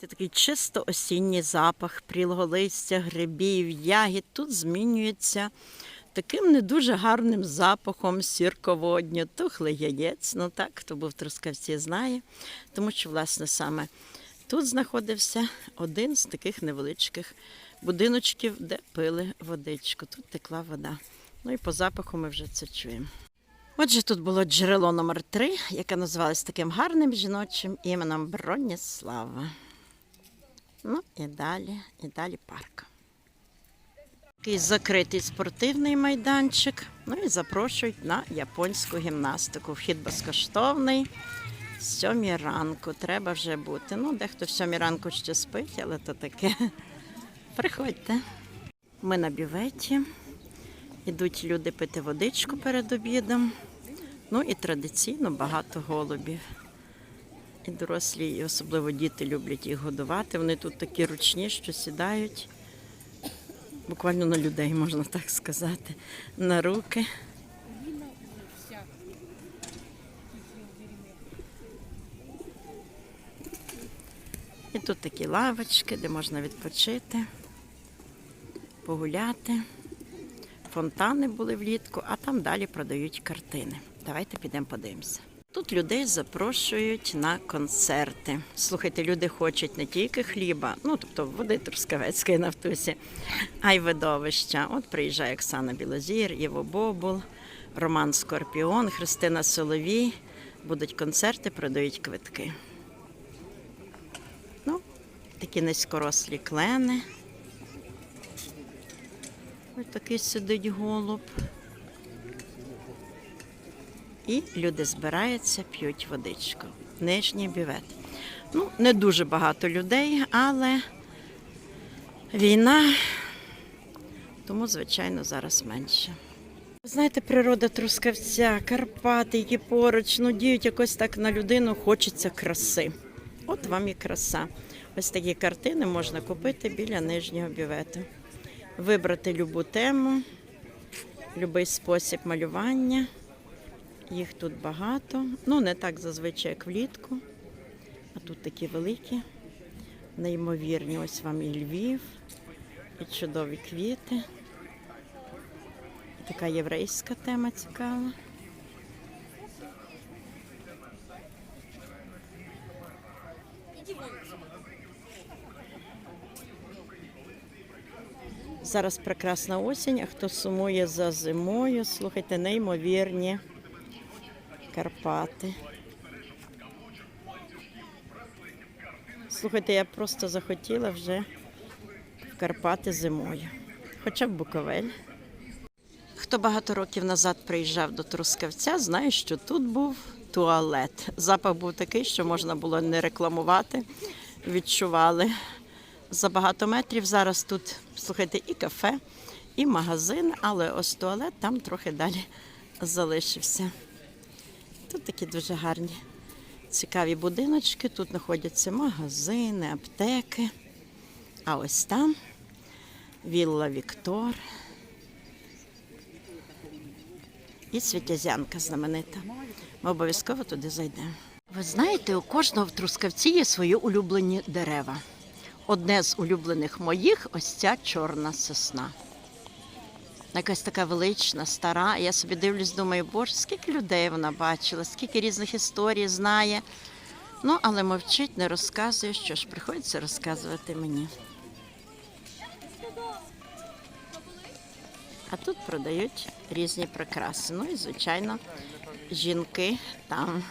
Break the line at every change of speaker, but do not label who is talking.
Це такий чисто осінній запах прілого листя, грибів, ягід. Тут змінюється таким не дуже гарним запахом сірководню, тухлий яєць. Ну так, хто був в Трускавці, знає. Тому що, власне, саме тут знаходився один з таких невеличких будиночків, де пили водичку. Тут текла вода. Ну і по запаху ми вже це чуємо. Отже, тут було джерело номер 3 яке називалось таким гарним жіночим іменем Броніслава. Ну і далі, і далі парк. Такий закритий спортивний майданчик. Ну і запрошують на японську гімнастику. Вхід безкоштовний. Сьомій ранку треба вже бути. Ну, дехто в сьомій ранку ще спить, але то таке. Приходьте. Ми на бюветі. Ідуть люди пити водичку перед обідом. Ну і традиційно багато голубів. І дорослі, і особливо діти люблять їх годувати. Вони тут такі ручні, що сідають буквально на людей, можна так сказати, на руки. І тут такі лавочки, де можна відпочити, погуляти. Фонтани були влітку, а там далі продають картини. Давайте підемо подивимося. Тут людей запрошують на концерти. Слухайте, люди хочуть не тільки хліба, ну тобто води Трускавецької на втусі, а й видовища. От приїжджає Оксана Білозір, Єво Бобул, Роман Скорпіон, Христина Соловій. Будуть концерти, продають квитки. Ну, такі низькорослі клени. Ось такий сидить голуб. І люди збираються, п'ють водичку. Нижній бювет. Ну, не дуже багато людей, але війна, тому, звичайно, зараз менше. Знаєте, природа Трускавця, Карпати, які поруч, ну діють якось так на людину, хочеться краси. От вам і краса. Ось такі картини можна купити біля нижнього бювету. Вибрати любу тему, будь-який спосіб малювання. Їх тут багато. Ну, не так зазвичай, як влітку. А тут такі великі, неймовірні. Ось вам і Львів, і чудові квіти. Така єврейська тема цікава. Зараз прекрасна осінь, а хто сумує за зимою, слухайте, неймовірні Карпати. Слухайте, я просто захотіла вже в Карпати зимою, хоча б Буковель. Хто багато років назад приїжджав до Трускавця, знає, що тут був туалет. Запах був такий, що можна було не рекламувати. Відчували за багато метрів. Зараз тут, слухайте, і кафе, і магазин, але ось туалет там трохи далі залишився. Тут такі дуже гарні, цікаві будиночки. Тут знаходяться магазини, аптеки. А ось там вілла Віктор. І Світязянка знаменита. Ми обов'язково туди зайдемо. Ви знаєте, у кожного в Трускавці є свої улюблені дерева. Одне з улюблених моїх ось ця чорна сосна. Якась така велична, стара. Я собі дивлюсь, думаю, боже, скільки людей вона бачила, скільки різних історій знає. Ну, але мовчить, не розказує, що ж приходиться розказувати мені. А тут продають різні прикраси. Ну і, звичайно, жінки там